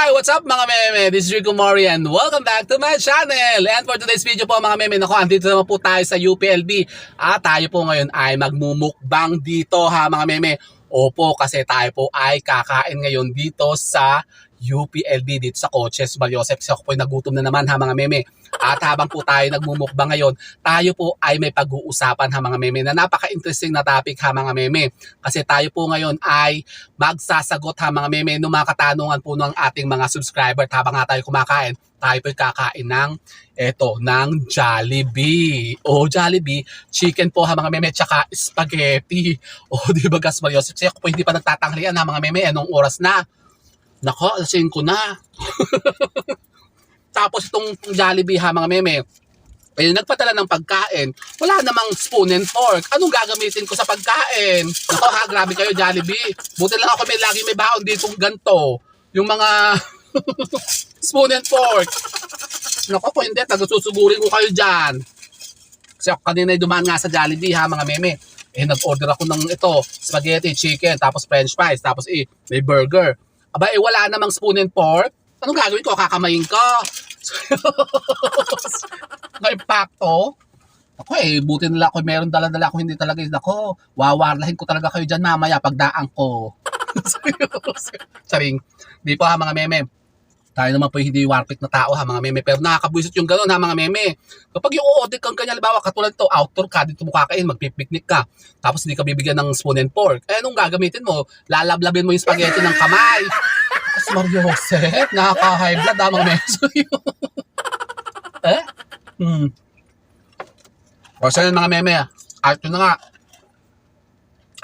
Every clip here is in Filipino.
Hi! What's up mga meme? This is Rico Mori and welcome back to my channel! And for today's video po mga meme, nako, andito naman po tayo sa UPLB. At tayo po ngayon ay magmumukbang dito ha mga meme. Opo, kasi tayo po ay kakain ngayon dito sa UPLB dito sa Coaches Mariosep. Kasi ako po nagutom na naman ha mga meme. At habang po tayo nagmumukbang ngayon, tayo po ay may pag-uusapan ha mga meme na napaka-interesting na topic ha mga meme. Kasi tayo po ngayon ay magsasagot ha mga meme ng mga katanungan po ng ating mga subscriber habang nga tayo kumakain, tayo po ay kakain ng eto, ng Jollibee. O Jollibee, chicken po ha mga meme, tsaka spaghetti. O di ba gas Mariosep? Kasi ako po hindi pa nagtatanghalian ha mga meme, anong oras na? Nako, alas 5 na. Tapos itong Jollibee ha mga meme, eh, nagpadala ng pagkain, wala namang spoon and fork. Anong gagamitin ko sa pagkain? Nako ha, grabe kayo Jollibee. Buti lang ako may lagi may baon dito ganto. Yung mga spoon and fork. Nako kung hindi, taga-susugurin ko kayo dyan. Kasi ako kanina dumaan nga sa Jollibee ha mga meme. Eh nag-order ako ng ito, spaghetti, chicken, tapos french fries, tapos eh, may burger. Aba eh wala namang spoon and fork. Anong gagawin ko? Kakamayin ko. Na-impacto. Ako eh, buti nila ako meron dala-dala ako hindi talaga ako. Wawarlahin ko talaga kayo dyan mamaya pagdaan ko. Charing. Di po ha mga meme. Tayo naman po hindi warpik na tao ha mga meme. Pero nakakabwisit yung gano'n ha mga meme. Kapag yung order kang kanya, halimbawa katulad to outdoor ka, dito mo kakain, magpipiknik ka. Tapos hindi ka bibigyan ng spoon and fork. Eh, anong gagamitin mo? Lalablabin mo yung spaghetti ng kamay. Tapos Mario Joseph, nakaka-high blood ha mga meme. eh? Hmm. O yun mga meme, at yun na nga,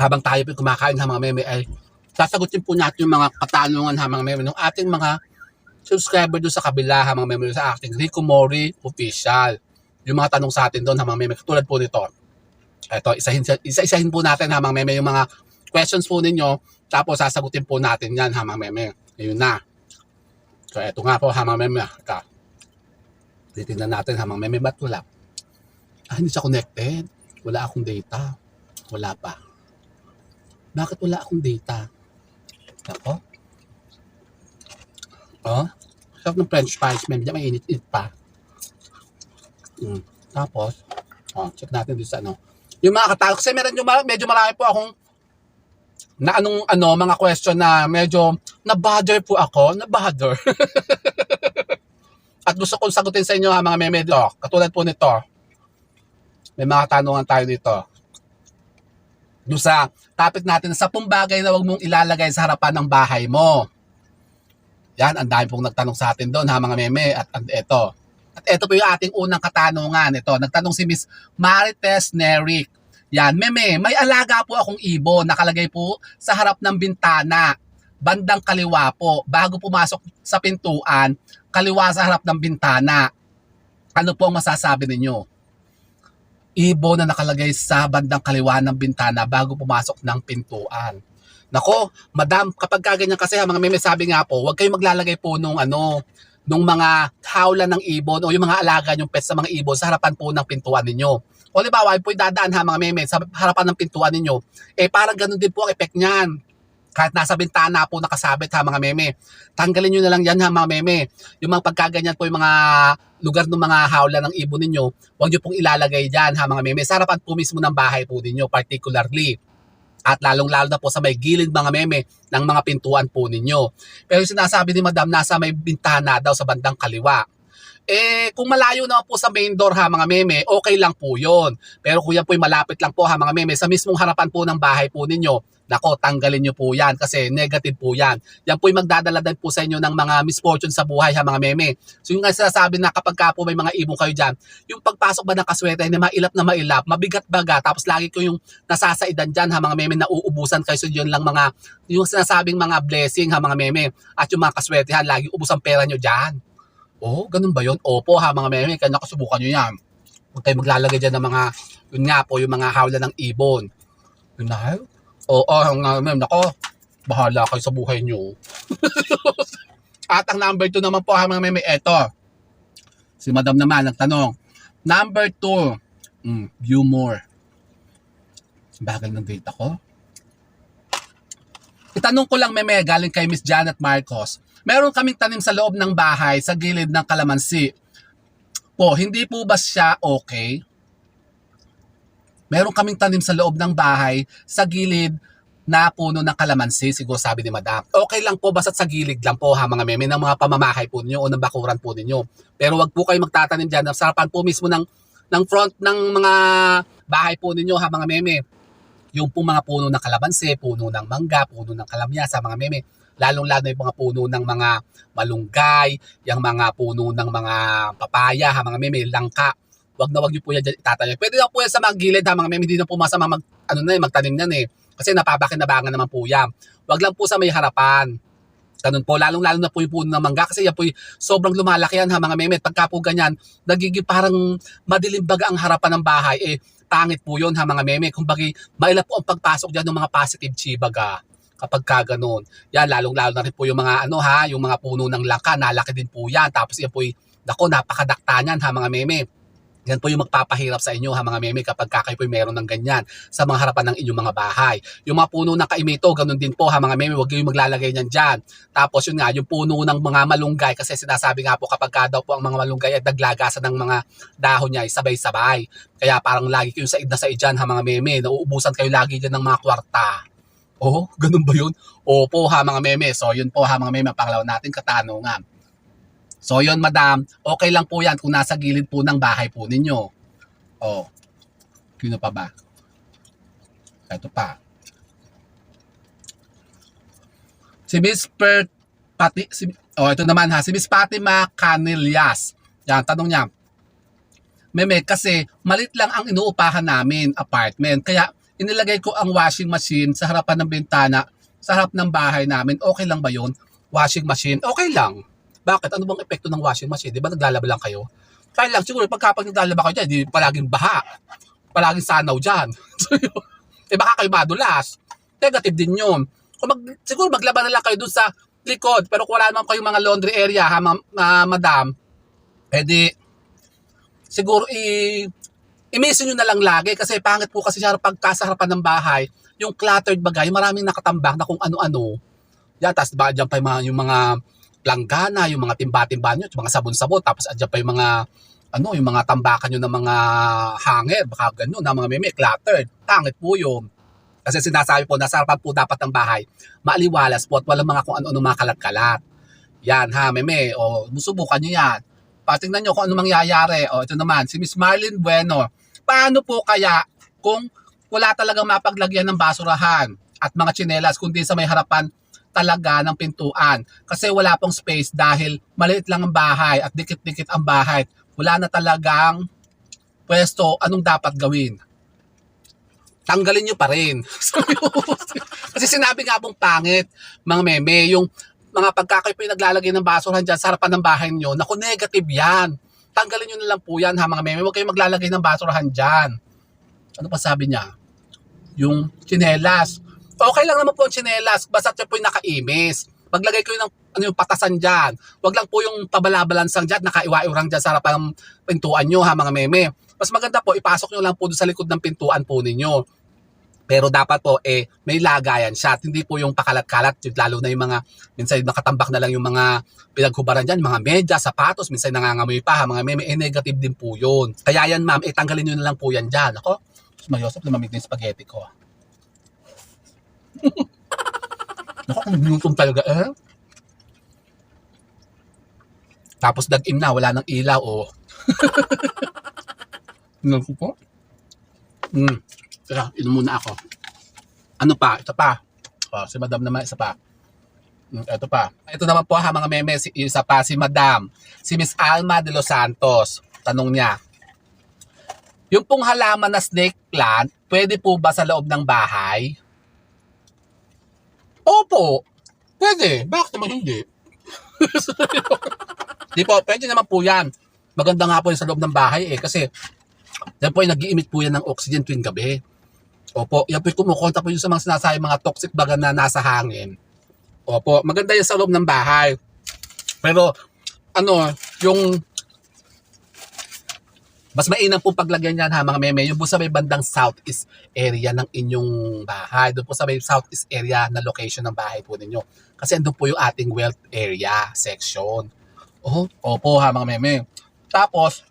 habang tayo po kumakain ha mga meme ay sasagutin po natin yung mga katanungan ha mga meme ng ating mga subscriber doon sa kabila ha mga meme sa ating Rico Mori official. Yung mga tanong sa atin doon ha mga meme, katulad po nito. Ito, isahin, isa-isahin po natin ha mga meme yung mga questions po ninyo tapos sasagutin po natin yan ha mga meme. Ayun na. So eto nga po ha mga meme. Ika. Titignan natin ha mga meme, ba't wala? Ah, hindi siya connected. Wala akong data. Wala pa. Bakit wala akong data? Ako? Oh? Sarap ng french fries. Medyo may init-init pa. Mm. Tapos, oh, check natin dito sa ano. Yung mga katalog, kasi meron yung medyo marami po akong na anong ano, mga question na medyo na-bother po ako. Na-bother. At gusto kong sagutin sa inyo ha, mga meme. Oh, katulad po nito. May mga tanungan tayo dito. Doon sa topic natin, sa bagay na wag mong ilalagay sa harapan ng bahay mo. Yan, ang dami pong nagtanong sa atin doon ha mga meme. At, at ito. At ito po yung ating unang katanungan. Ito, nagtanong si Miss Marites Neric. Yan, meme, may alaga po akong ibon. Nakalagay po sa harap ng bintana. Bandang kaliwa po. Bago pumasok sa pintuan, kaliwa sa harap ng bintana. Ano po ang masasabi ninyo? ibon na nakalagay sa bandang kaliwa ng bintana bago pumasok ng pintuan. Nako, madam, kapag kaganyan kasi ha, mga meme sabi nga po, huwag kayong maglalagay po nung ano, nung mga hawla ng ibon o yung mga alaga yung pets sa mga ibon sa harapan po ng pintuan ninyo. O halimbawa, po dadaan ha mga meme sa harapan ng pintuan ninyo, eh parang ganun din po ang effect niyan. Kahit nasa bintana po nakasabit ha mga meme. Tanggalin nyo na lang yan ha mga meme. Yung mga pagkaganyan po yung mga lugar ng mga hawla ng ibon ninyo, huwag nyo pong ilalagay dyan ha mga meme. Sa harapan po mismo ng bahay po ninyo particularly. At lalong-lalo na po sa may gilid mga meme ng mga pintuan po ninyo. Pero sinasabi ni madam, nasa may bintana daw sa bandang kaliwa. Eh, kung malayo naman po sa main door ha mga meme, okay lang po yon. Pero kung yan po malapit lang po ha mga meme, sa mismong harapan po ng bahay po ninyo, nako, tanggalin nyo po yan kasi negative po yan. Yan po yung magdadala din po sa inyo ng mga misfortune sa buhay ha mga meme. So yung nga sinasabi na kapag ka po may mga ibon kayo dyan, yung pagpasok ba ng kaswerte na mailap na mailap, mabigat baga, tapos lagi ko yung nasasaidan dyan ha mga meme na uubusan kayo. So yun lang mga, yung sinasabing mga blessing ha mga meme at yung mga kaswertehan, lagi ubusan pera nyo dyan. Oh, ganun ba yun? Opo ha mga meme, kaya nakasubukan nyo yan. Huwag kayo maglalagay dyan ng mga, yun nga po, yung mga hawla ng ibon. Yun na, Oo, oh, nga ma'am, nako, bahala kayo sa buhay nyo. At ang number 2 naman po ha mga meme, eto. Si madam naman nagtanong. Number 2, mm, view more. Bagal ng data ko. Itanong ko lang meme, galing kay Miss Janet Marcos. Meron kaming tanim sa loob ng bahay sa gilid ng kalamansi. Po, hindi po ba siya okay? Meron kaming tanim sa loob ng bahay sa gilid na puno ng kalamansi, siguro sabi ni Madam. Okay lang po, basta sa gilid lang po ha mga meme ng mga pamamahay po ninyo o ng bakuran po ninyo. Pero wag po kayo magtatanim dyan. Sa harapan po mismo ng, ng front ng mga bahay po ninyo ha mga meme. Yung po mga puno ng kalamansi, puno ng mangga, puno ng kalamyasa mga meme. Lalong-lalo yung mga puno ng mga malunggay, yung mga puno ng mga papaya ha mga meme, langka. Wag na wag niyo po yan dyan. Pwede lang po yan sa mga gilid ha mga meme, hindi na po masama mag, ano na, eh, magtanim yan eh. Kasi napapakinabangan naman po yan. Wag lang po sa may harapan. Ganun po, lalong-lalo na po yung puno ng mangga kasi yan po sobrang lumalaki yan ha mga meme. Pagka po ganyan, nagiging parang madilim baga ang harapan ng bahay. Eh, pangit po yun ha mga meme. Kung bagi, maila po ang pagpasok dyan ng mga positive chi baga kapag ka ganun. Yan, lalong-lalo na rin po yung mga ano ha, yung mga puno ng langka, nalaki din po yan. Tapos yan po nako, napakadakta niyan ha mga meme. Yan po yung magpapahirap sa inyo ha mga meme kapag ka kayo po meron ng ganyan sa mga harapan ng inyong mga bahay. Yung mga puno ng kaimito, ganun din po ha mga meme, huwag kayong maglalagay niyan dyan. Tapos yun nga, yung puno ng mga malunggay, kasi sinasabi nga po kapag ka daw po ang mga malunggay ay naglagasan ng mga dahon niya ay sabay-sabay. Kaya parang lagi kayong said na sa dyan ha mga meme, nauubusan kayo lagi dyan ng mga kwarta. Oh, ganun ba yun? Opo ha mga meme. So yun po ha mga meme, ang pangalawa natin katanungan. So yun madam, okay lang po yan kung nasa gilid po ng bahay po ninyo. Oh, sino pa ba? Ito pa. Si Miss Per Pati, si, oh ito naman ha, si Miss Fatima Canilias. Yan, tanong niya. Meme, kasi malit lang ang inuupahan namin, apartment. Kaya inilagay ko ang washing machine sa harapan ng bintana, sa harap ng bahay namin. Okay lang ba yun? Washing machine, okay lang. Bakit? Ano bang epekto ng washing machine? Di ba naglalaba lang kayo? Kaya lang, siguro pag kapag naglalaba kayo dyan, di palaging baha. Palaging sanaw dyan. eh baka kayo madulas. Negative din yun. Kung mag, siguro maglaba na lang kayo dun sa likod, pero kung wala naman kayong mga laundry area, ha, ma- ma- madam, eh di, siguro i imisin nyo na lang lagi kasi pangit po kasi siya pagka sa harapan ng bahay, yung cluttered bagay, maraming nakatambak na kung ano-ano. Yan, tapos ba dyan pa yung mga, yung mga planggana, yung mga timba-timba nyo, yung mga sabon-sabon, tapos andyan pa yung mga ano, yung mga tambakan nyo ng mga hanger, baka ganun, na mga meme, cluttered. Pangit po yun. Kasi sinasabi po, nasa harapan po dapat ng bahay, maaliwalas po at walang mga kung ano-ano mga kalat-kalat. Yan ha, meme, o subukan nyo yan. Patingnan nyo kung ano mangyayari. O ito naman, si Miss Marlene Bueno. Paano po kaya kung wala talagang mapaglagyan ng basurahan at mga tsinelas kundi sa may harapan talaga ng pintuan. Kasi wala pong space dahil maliit lang ang bahay at dikit-dikit ang bahay. Wala na talagang pwesto anong dapat gawin. Tanggalin nyo pa rin. Kasi sinabi nga pong pangit, mga meme, yung mga pagkakayo po yung naglalagay ng basurahan dyan sa harapan ng bahay nyo, naku, negative yan. Tanggalin nyo na lang po yan ha mga meme. Huwag kayong maglalagay ng basurahan dyan. Ano pa sabi niya? Yung chinelas. Okay lang naman po ang chinelas. Basta siya po yung nakaimis. Paglagay ko ng ano yung patasan dyan. Huwag lang po yung pabalabalansang dyan, nakaiwa-iurang dyan sa harapan ng pintuan nyo ha mga meme. Mas maganda po, ipasok nyo lang po doon sa likod ng pintuan po ninyo. Pero dapat po, eh, may lagayan siya. At hindi po yung pakalat-kalat, lalo na yung mga, minsan nakatambak na lang yung mga pinaghubaran dyan, mga medya, sapatos, minsan nangangamoy pa, mga meme, eh, negative din po yun. Kaya yan, ma'am, eh, tanggalin nyo na lang po yan dyan. Ako, mayosap, lumamig na yung spaghetti ko. Naku, kung binutong talaga, eh. Tapos dag-im na, wala nang ilaw, oh. Naku po. Hmm. Teka, inom muna ako. Ano pa? Ito pa. Oh, si Madam naman, isa pa. Hmm, Ito pa. Ito naman po ha, mga meme, si, isa pa, si Madam. Si Miss Alma de Los Santos. Tanong niya. Yung pong halaman na snake plant, pwede po ba sa loob ng bahay? Opo. Pwede. Bakit naman hindi? Di po, pwede naman po yan. Maganda nga po yung sa loob ng bahay eh. Kasi yan po ay nag-i-emit po yan ng oxygen tuwing gabi. Opo, yan po yung kumukonta po yung sa mga sinasabi mga toxic baga na nasa hangin. Opo, maganda yan sa loob ng bahay. Pero, ano, yung Mas mainam po paglagyan yan ha mga meme, yung po sa may bandang southeast area ng inyong bahay. Doon po sa may southeast area na location ng bahay po ninyo. Kasi andun po yung ating wealth area section. Oh, opo ha mga meme. Tapos,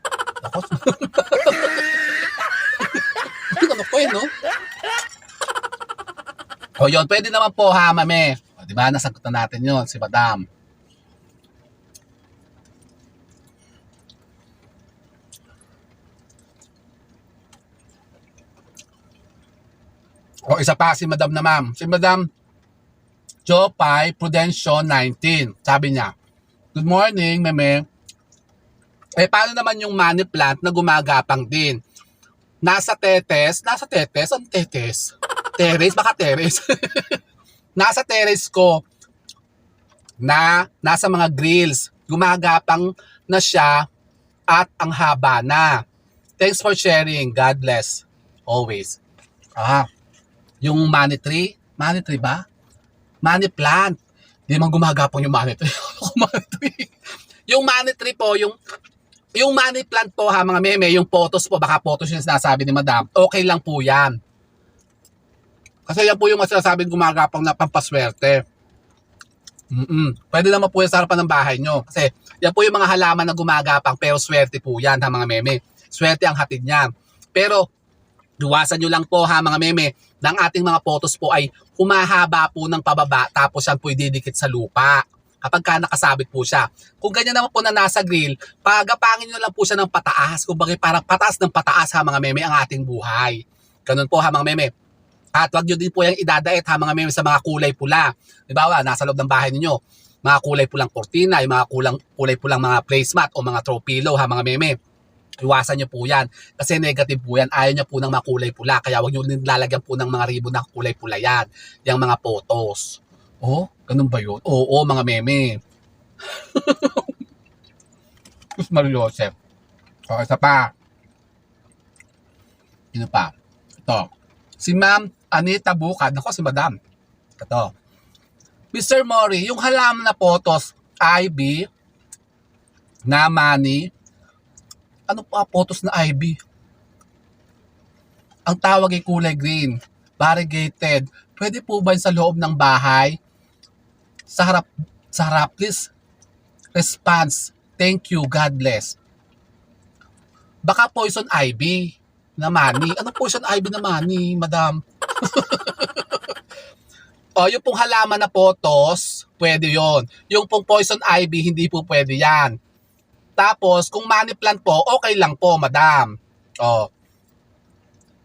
tapos, ano po yun, no? O yun, pwede naman po ha, mame. O, di ba, nasagot na natin yun, si madam. O isa pa si Madam na ma'am. Si Madam Jopay Prudencio 19. Sabi niya, Good morning, meme. Eh, paano naman yung money plant na gumagapang din? Nasa tetes, nasa tetes, ang tetes? Terrace, baka terrace. nasa terrace ko na nasa mga grills. Gumagapang na siya at ang haba na. Thanks for sharing. God bless. Always. Ah, yung money tree, money tree ba? Money plant. Di man gumagapang yung money tree. Yung money tree po, yung yung money plant po ha mga meme, yung photos po, baka photos yung sinasabi ni madam, okay lang po yan. Kasi yan po yung masasabing gumagapang na pampaswerte. Mm Pwede naman po yan sa harapan ng bahay nyo. Kasi yan po yung mga halaman na gumagapang pero swerte po yan ha mga meme. Swerte ang hatid niyan. Pero Iwasan nyo lang po ha mga meme ng ating mga photos po ay humahaba po ng pababa tapos yan po ididikit sa lupa kapag ka nakasabit po siya. Kung ganyan naman po na nasa grill, pagapangin nyo lang po siya ng pataas. Bakit parang pataas ng pataas ha mga meme ang ating buhay. Ganun po ha mga meme. At wag nyo din po yung idadait ha mga meme sa mga kulay pula. Di ba, nasa loob ng bahay ninyo. Mga kulay pulang kortina, yung mga kulang, kulay pulang mga placemat o mga throw pillow ha mga meme. Iwasan nyo po yan. Kasi negative po yan. Ayaw nyo po ng makulay pula. Kaya huwag nyo lalagyan po ng mga ribbon na kulay pula yan. Yung mga photos. Oh, ganun ba yun? Oo, mga meme. Sus Mario Joseph. O, isa pa. Sino pa? Ito. Si Ma'am Anita Bukad. Ako, si Madam. Ito. Mr. Mori, yung halaman na photos, IB, na money, ano pa photos na IB? Ang tawag ay kulay green, variegated. Pwede po ba sa loob ng bahay? Sa harap, sa harap, please. Response. Thank you. God bless. Baka poison ivy na money. Ano poison ivy na money, madam? o, yung pong halaman na photos, pwede yon. Yung pong poison ivy, hindi po pwede yan. Tapos, kung money plant po, okay lang po, madam. Oh.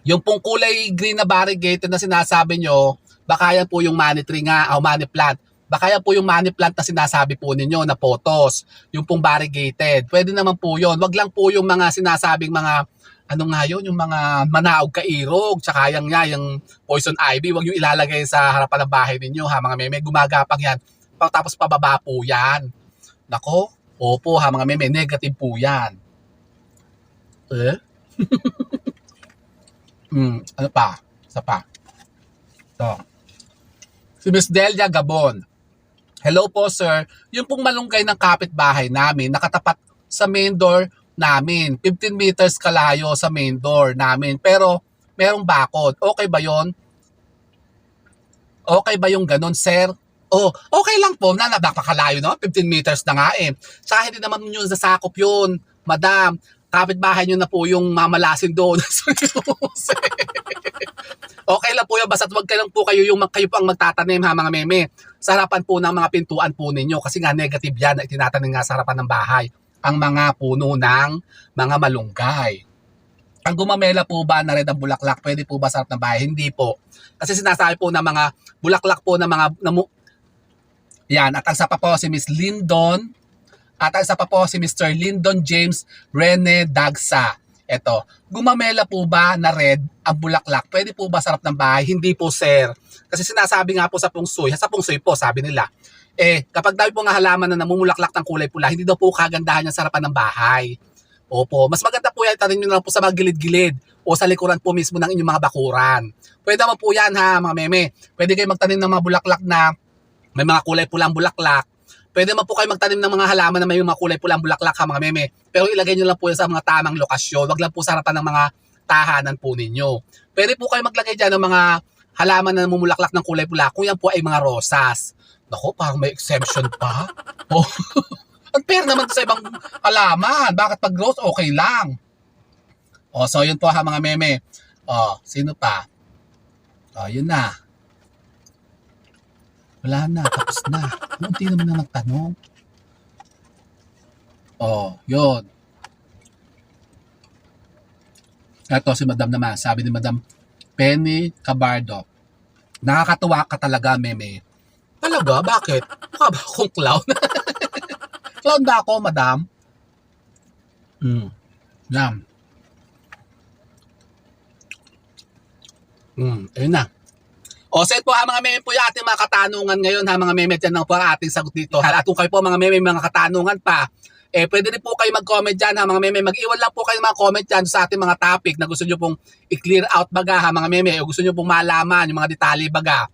Yung pong kulay green na variegated na sinasabi nyo, baka yan po yung money tree nga, o money plant. Baka yan po yung money plant na sinasabi po ninyo na photos. Yung pong variegated. Pwede naman po yun. Wag lang po yung mga sinasabing mga, ano nga yun, yung mga manaog kairog, tsaka yung nga, yung poison ivy, wag yung ilalagay sa harapan ng bahay ninyo ha, mga meme. Gumagapang yan. Tapos pababa po yan. Nako, Opo ha mga meme, negative po yan. Eh? hmm, ano pa? Isa pa. So. Si Miss Delia Gabon. Hello po sir. Yung pong malunggay ng kapitbahay namin, nakatapat sa main door namin. 15 meters kalayo sa main door namin. Pero merong bakod. Okay ba yon? Okay ba yung ganon, sir? Oh, okay lang po na napakalayo no? 15 meters na nga eh. Sa hindi naman yun nasakop yun, madam. Kapit-bahay nyo na po yung mamalasin doon. okay lang po yan, basta wag kayo lang po kayo yung kayo po ang magtatanim ha mga meme. Sa harapan po ng mga pintuan po ninyo kasi nga negative yan na itinatanim nga sa harapan ng bahay. Ang mga puno ng mga malunggay. Ang gumamela po ba na red ang bulaklak, pwede po ba sa harap ng bahay? Hindi po. Kasi sinasabi po ng mga bulaklak po ng mga namu, yan, at ang isa pa po si Miss Lyndon at ang isa pa po si Mr. Lyndon James Rene Dagsa. Ito, gumamela po ba na red ang bulaklak? Pwede po ba sarap ng bahay? Hindi po, sir. Kasi sinasabi nga po sa pungsoy, sa pungsoy po, sabi nila, eh, kapag dahil po nga halaman na namumulaklak ng kulay pula, hindi daw po kagandahan yan sa harapan ng bahay. Opo, mas maganda po yan, tanin nyo na po sa mga gilid-gilid o sa likuran po mismo ng inyong mga bakuran. Pwede naman po yan ha, mga meme. Pwede kayo magtanim ng mga bulaklak na may mga kulay pulang bulaklak. Pwede naman po kayo magtanim ng mga halaman na may mga kulay pulang bulaklak ha mga meme. Pero ilagay nyo lang po sa mga tamang lokasyon. Wag lang po sa harapan ng mga tahanan po ninyo. Pwede po kayo maglagay dyan ng mga halaman na namumulaklak ng kulay pula kung yan po ay mga rosas. Nako, parang may exemption pa. Oh. Unfair naman to sa ibang halaman. Bakit pag rose, okay lang. O, so yun po ha mga meme. O, sino pa? O, yun na. Wala na, tapos na. Hindi naman na nagtanong. O, yun. Ito si Madam naman. Sabi ni Madam Penny Cabardo. Nakakatuwa ka talaga, meme. Talaga? Bakit? Mukha ba akong clown? clown ba ako, Madam? Hmm. Yan. Hmm, ayun na. O, set po ha mga meme po yung ating mga katanungan ngayon ha mga meme. Yan lang po ang ating sagot dito. At kung kayo po mga meme mga katanungan pa, eh pwede rin po kayo mag-comment dyan ha mga meme. Mag-iwan lang po kayo mga comment dyan sa ating mga topic na gusto nyo pong i-clear out baga ha mga meme. O gusto nyo pong malaman yung mga detalye baga.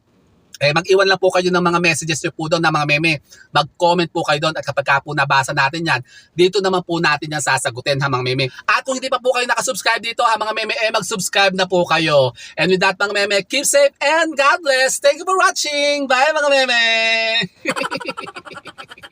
Eh, mag-iwan lang po kayo ng mga messages nyo po doon na mga meme. Mag-comment po kayo doon at kapag ka po nabasa natin yan, dito naman po natin yan sasagutin ha mga meme. At kung hindi pa po kayo nakasubscribe dito ha mga meme, eh mag-subscribe na po kayo. And with that mga meme, keep safe and God bless. Thank you for watching. Bye mga meme!